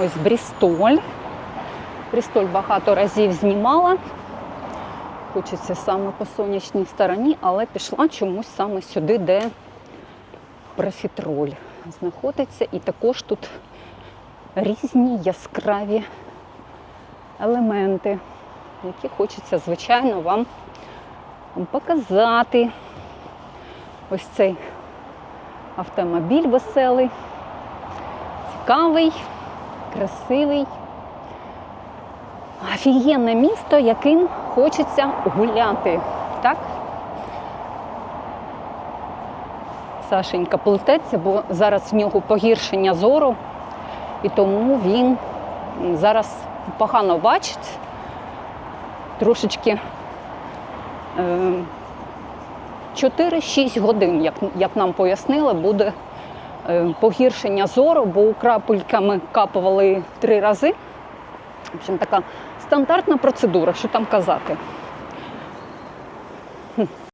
Ось Брістоль. Брістоль багато разів знімала. Хочеться саме по сонячній стороні, але пішла чомусь саме сюди, де профітроль знаходиться. І також тут різні яскраві елементи, які хочеться, звичайно, вам показати. Ось цей автомобіль веселий, цікавий, красивий. Офігенне місто, яким хочеться гуляти. Так? Сашенька плететься, бо зараз в нього погіршення зору, і тому він зараз погано бачить. Трошечки е, 4-6 годин, як, як нам пояснили, буде е, погіршення зору, бо крапельками капували три рази. В общем, така стандартна процедура, що там казати.